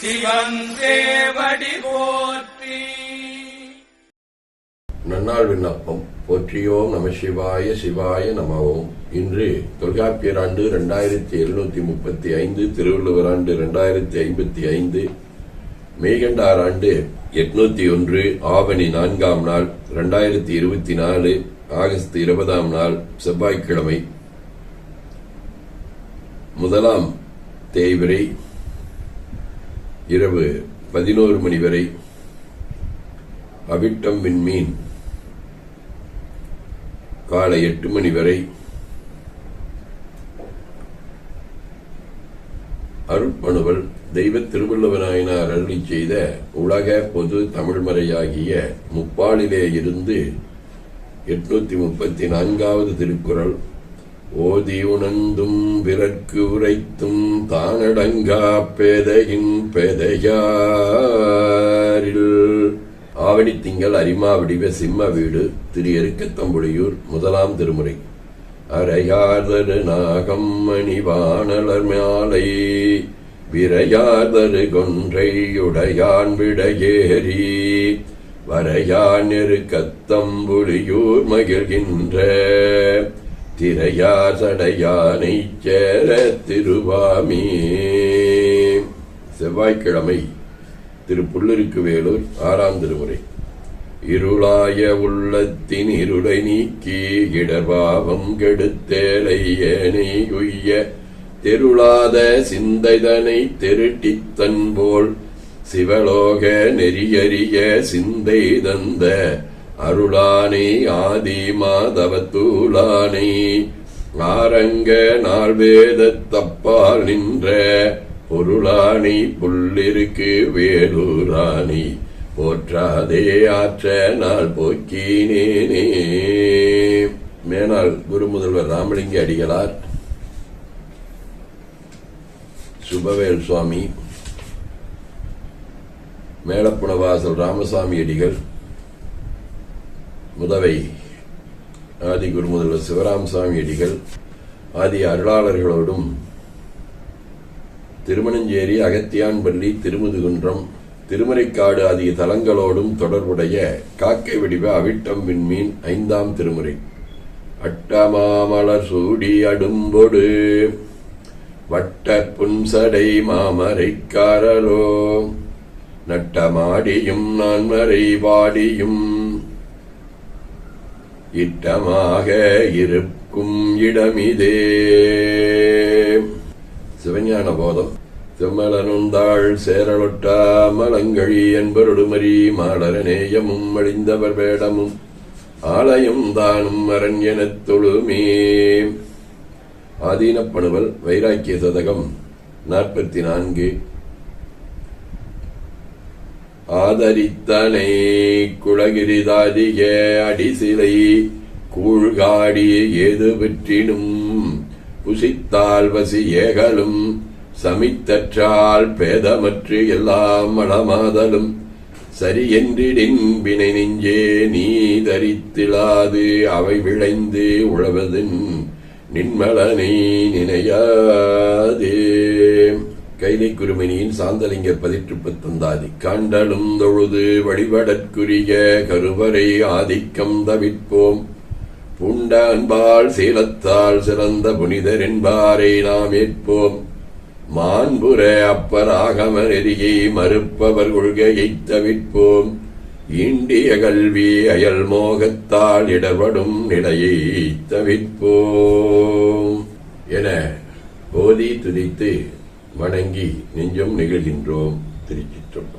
சிவன் போற்றி. நன்னாள் விண்ணப்பம். போற்றியோம் நம சிவாய சிவாய நமவோம். இன்று தொல்காப்பியர் ஆண்டு இரண்டாயிரத்தி எழுநூத்தி முப்பத்தி ஐந்து திருவள்ளுவர் ஆண்டு இரண்டாயிரத்தி ஐம்பத்தி ஐந்து மெய்கண்டார் ஆண்டு எட்நூத்தி ஒன்று ஆவணி நான்காம் நாள் இரண்டாயிரத்தி இருபத்தி நாலு ஆகஸ்ட் இருபதாம் நாள் செவ்வாய்க்கிழமை. முதலாம் தேய்விரை இரவு பதினோரு மணி வரை அவிட்டம் விண்மீன் காலை எட்டு மணி வரை அருட்பணுவல் தெய்வ திருவள்ளுவநாயனார் அருளி செய்த உலக பொது தமிழ்மறையாகிய முப்பாலிலே இருந்து எட்நூத்தி முப்பத்தி நான்காவது திருக்குறள் ஓதி உணர்ந்தும் பிறர்க்கு உரைத்தும் தானடங்கா பேதையின் பேதையாரில். ஆவணி திங்கள் அரிமா வடிவ சிம்ம வீடு திரு எருக்கத்தம்புலியூர் முதலாம் திருமுறை. அரையாதரு நாகம் மணிவானலர் மாலை விரையாதரு கொன்றையுடையான் விடையேறி. வரையான் எருக்கத்தம்புலியூர் மகிழ்கின்ற. திரையார் சடையானைச் சேர திருவாமி. செவ்வாய்க்கிழமை திரு வேலூர் ஆறாம் திருமுறை. இருளாய உள்ளத்தின் இருளை நீக்கி இடர்பாவம் கெடுத்தேலை ஏனை உய்ய தெருளாத சிந்தைதனை திருட்டித் தன்போல் சிவலோக நெறியறிய சிந்தை தந்த அருளானை ஆதி மாதவத்தூளானை ஆரங்க நாள் வேதத் தப்பால் நின்ற பொருளானை புல்லிருக்கு வேலூராணி போற்றாதே ஆற்ற நாள் போக்கினேனே. மேனாள் குரு முதல்வர் ராமலிங்க அடிகளார் சுபவேல் சுவாமி மேலப்புணவாசல் ராமசாமி அடிகள் முதவை. ஆதி குருமுதல்வர் சிவராமசாமி அடிகள் ஆதி அருளாளர்களோடும் திருமணஞ்சேரி அகத்தியான்பள்ளி திருமுதுகுன்றம் திருமறைக்காடு ஆகிய தலங்களோடும் தொடர்புடைய காக்கை வடிவ அவிட்டம் விண்மீன் ஐந்தாம் திருமுறை. அட்டமாமலர் சூடி அடும்பொடு வட்ட புன்சடை மாமரைக்காரலோ நட்டமாடியும் நான்மறை வாடியும் இட்டமாக இருக்கும் இடமிதே. சிவஞான போதம். செம்மலனுந்தாள் சேரலொட்டா மலங்கழி என்பருடுமரி மாடரநேயமும் அழிந்தவர் வேடமும் ஆலயம் தானும் அரண்யனத் தொழுமே. ஆதீனப்பணுவல் வைராக்கிய சதகம் நாற்பத்தி நான்கு. ஆதரித்தனை குளகிரிதாதிக அடிசிலை கூழ்காடி ஏது பெற்றினும் புசித்தால் வசி ஏகலும் சமித்தற்றால் பேதமற்று எல்லாம் மளமாதலும் சரி என்றிடின் வினை நெஞ்சே நீ தரித்திலாது அவை விளைந்து உழவதின் நின்மலனை நினையாதே. கைலை குருமணியின் சாந்தலிங்கர் பதிற்று பத்தந்தாதி கண்டலும் தொழுது வழிபடற்குரிய கருவறை ஆதிக்கம் தவிர்ப்போம். புண்ட அன்பால் சீலத்தால் சிறந்த புனிதர் என்பாரை நாம் ஏற்போம். மாண்புற அப்பர் ஆகம நெறியை மறுப்பவர் கொள்கையை தவிர்ப்போம். ஈண்டிய கல்வி அயல் மோகத்தால் இடப்படும் நிலையை தவிர்ப்போம். என போதி துதித்து வணங்கி நெஞ்சம் நிகழ்கின்றோம். திருச்சிற்றம்பலம்.